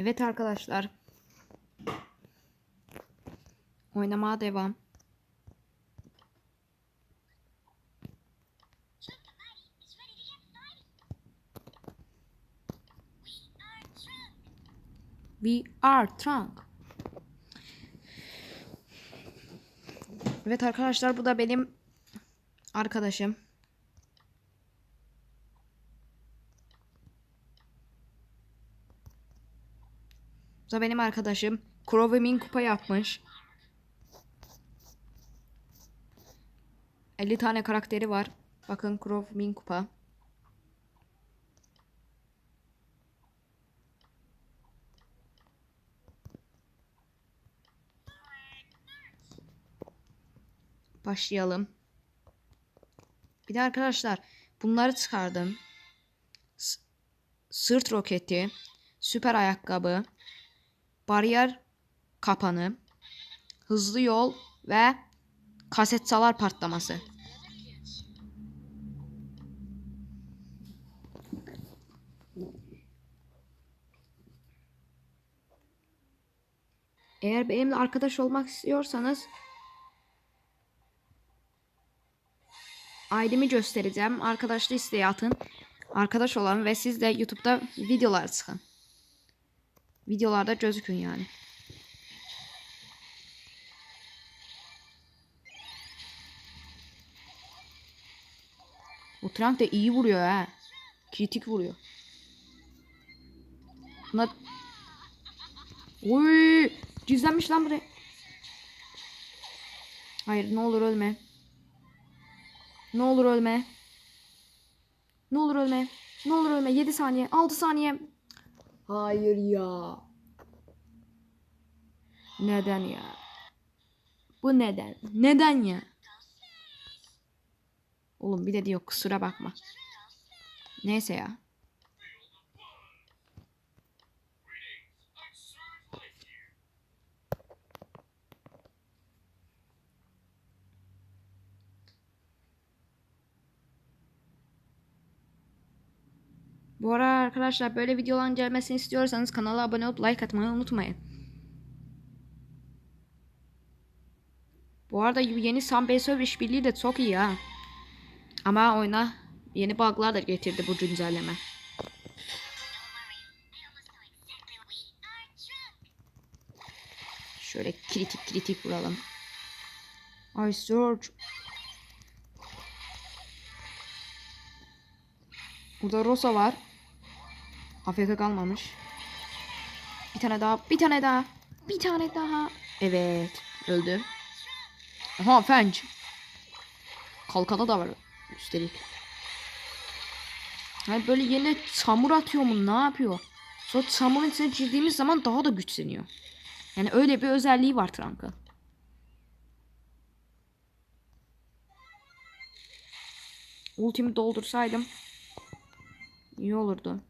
Evet arkadaşlar. Oynamaya devam. We are trunk. Evet arkadaşlar bu da benim arkadaşım. Bu da benim arkadaşım. Crow Min kupa yapmış. 50 tane karakteri var. Bakın Crow Min kupa. Başlayalım. Bir de arkadaşlar bunları çıkardım. S- sırt roketi, süper ayakkabı, bariyer kapanı, hızlı yol ve kaset salar patlaması. Eğer benimle arkadaş olmak istiyorsanız ID'mi göstereceğim. Arkadaşlı isteği atın. Arkadaş olan ve siz de YouTube'da videolar çıkın. Videolarda gözükün yani. Bu Trump da iyi vuruyor ha. Kritik vuruyor. Buna... Oy! Gizlenmiş lan buraya. Hayır ne olur ölme. Ne olur ölme. Ne olur ölme. Ne olur ölme. 7 saniye. 6 saniye. Hayır ya. Neden ya? Bu neden? Neden ya? Oğlum bir de diyor kusura bakma. Neyse ya. Bu arada arkadaşlar böyle videoların gelmesini istiyorsanız kanala abone olup like atmayı unutmayın. Bu arada yeni Sunbase Server işbirliği de çok iyi ha. Ama oyuna yeni bug'lar da getirdi bu güncelleme. Şöyle kritik kritik vuralım. Ay Surge. Burada Rosa var. AFK kalmamış. Bir tane daha, bir tane daha, bir tane daha. Evet, öldü. Aha Fenç. Kalkada da var üstelik. Hani böyle yine çamur atıyor mu ne yapıyor? Sonra çamurun içine girdiğimiz zaman daha da güçleniyor. Yani öyle bir özelliği var Trank'ın. Ultimi doldursaydım iyi olurdu.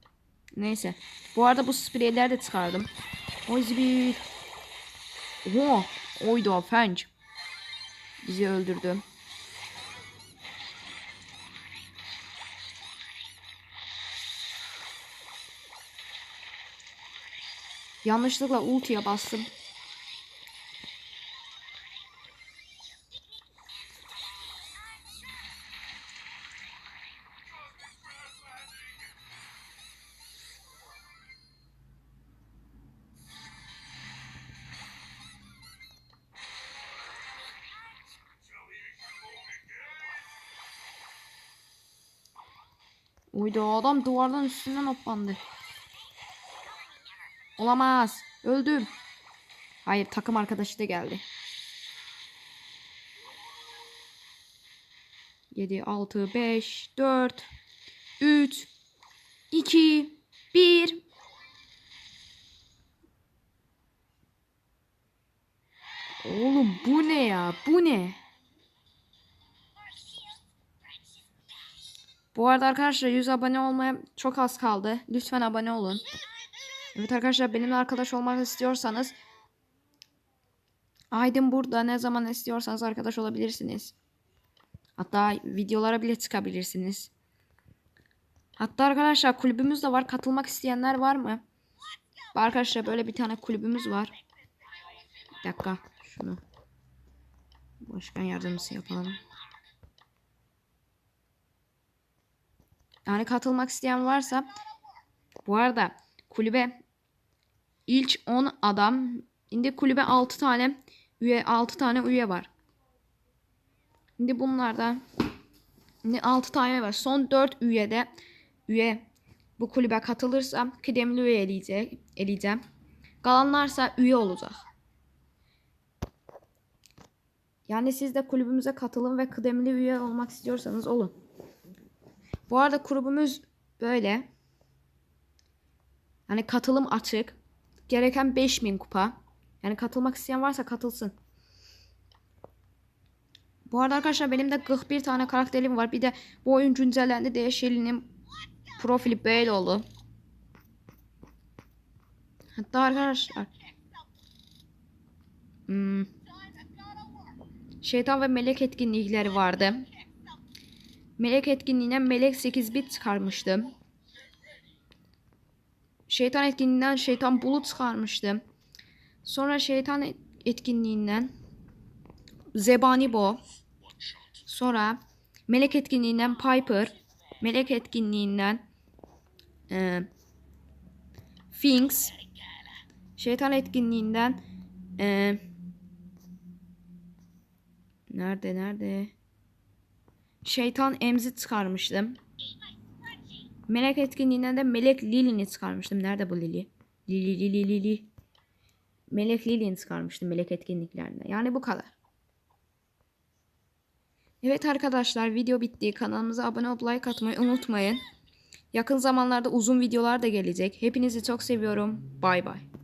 Neyse. Bu arada bu spreyleri de çıkardım. Oy zibil. Oha. Oydu o fenç. Bizi öldürdü. Yanlışlıkla ultiye bastım. Uydu adam duvardan üstünden hoppandı. Olamaz. Öldüm. Hayır takım arkadaşı da geldi. 7, 6, 5, 4, 3, 2, 1. Oğlum bu ne ya? Bu ne? Bu arada arkadaşlar 100 abone olmaya çok az kaldı. Lütfen abone olun. Evet arkadaşlar benimle arkadaş olmak istiyorsanız Aydın burada ne zaman istiyorsanız arkadaş olabilirsiniz. Hatta videolara bile çıkabilirsiniz. Hatta arkadaşlar kulübümüz de var. Katılmak isteyenler var mı? Arkadaşlar böyle bir tane kulübümüz var. Bir dakika şunu. Başkan yardımcısı yapalım. Yani katılmak isteyen varsa bu arada kulübe ilk 10 adam şimdi kulübe 6 tane üye 6 tane üye var. Şimdi bunlardan şimdi 6 tane var. Son 4 üyede üye bu kulübe katılırsa kıdemli üye eleyecek, eleyeceğim. Kalanlarsa üye olacak. Yani siz de kulübümüze katılın ve kıdemli üye olmak istiyorsanız olun. Bu arada kulübümüz böyle. Yani katılım açık. Gereken 5000 kupa. Yani katılmak isteyen varsa katılsın. Bu arada arkadaşlar benim de 41 tane karakterim var. Bir de bu oyun güncellendi diye Shelly'nin profili böyle oldu. Hatta arkadaşlar hmm, şeytan ve melek etkinlikleri vardı. Melek etkinliğine melek 8 bit çıkarmıştım. Şeytan etkinliğinden şeytan bulut çıkarmıştım. Sonra şeytan etkinliğinden Zebani Bo. Sonra melek etkinliğinden Piper. Melek etkinliğinden e, Finks. Şeytan etkinliğinden e, nerede nerede? Şeytan Emzi çıkarmıştım. Melek etkinliğinden de Melek Lili'ni çıkarmıştım. Nerede bu Lili? Lili Lili Lili. Melek Lili'ni çıkarmıştım melek etkinliklerinde. Yani bu kadar. Evet arkadaşlar video bitti. Kanalımıza abone olup like atmayı unutmayın. Yakın zamanlarda uzun videolar da gelecek. Hepinizi çok seviyorum. Bay bay.